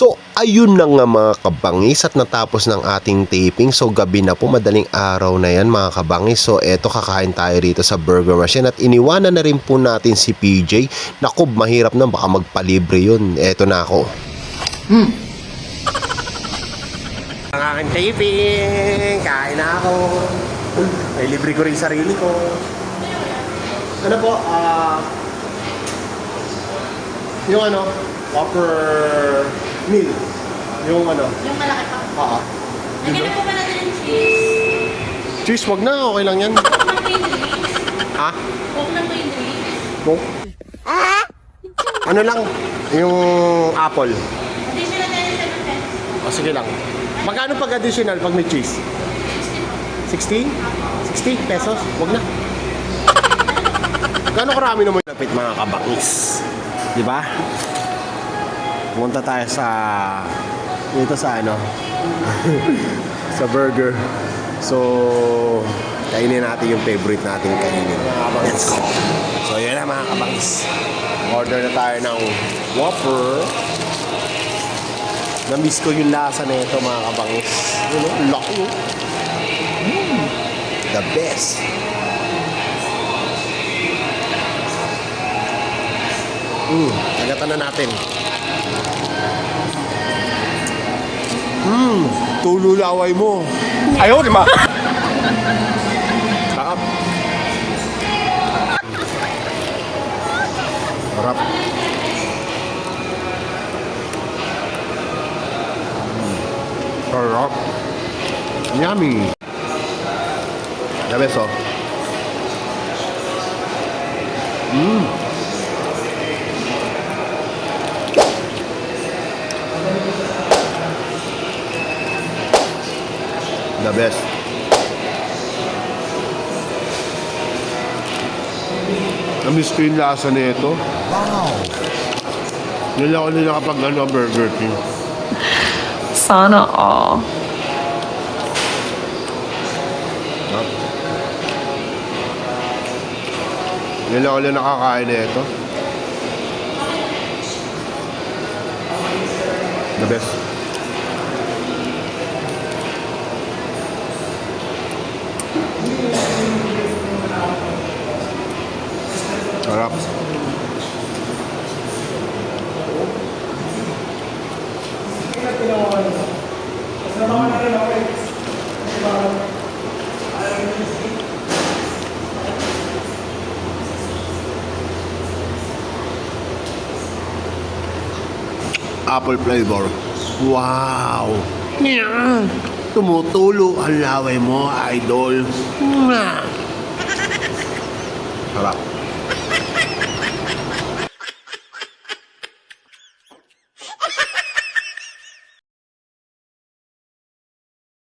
So, ayun na nga mga kabangis at natapos ng ating taping. So, gabi na po, madaling araw na yan mga kabangis. So, eto kakain tayo rito sa Burger Machine at iniwanan na rin po natin si PJ. Naku, mahirap na, baka magpalibre yun. Eto na ako. Ang aking taping, kain na ako. May libre ko rin sarili ko. Ano po, ah... yung ano, Whopper meal. Yung ano, Yung malaki pa. oo. Lagyan na po ba natin yung cheese? Cheese, wag na, okay lang yan. Huwag na po yung drinks. Ha? Huwag na po yung drinks. Go. Ano lang, yung apple. Additional tayo sa 7 pesos. O, sige lang. Magkano pag additional pag may cheese? 60? 60 pesos? Wag na. Gano'ng karami naman yung lapit mga kabangis? Di ba? Punta tayo sa... Dito sa ano? sa burger. So, kainin natin yung favorite nating kainin. Let's go! So, yun na mga kabangis. Order na tayo ng Whopper. Na-miss ko yung lasa na ito mga kabangis. Yun o, laki o. Mm, the best. Mm, agatan na natin. Mm, tulo laway mo. Ayaw, di ba? Sarap. Sarap. Sarap. Yummy. The best oh. The best. Namiss ko yung lasa nito. Wow! Yan lang ako nila kapag ano, Burger King. Sana all. Yan lang ako nila nakakain nito. The best. Sarap. apple flavor. Wow! Yeah. Tumutulo ang laway mo, idol. Sarap.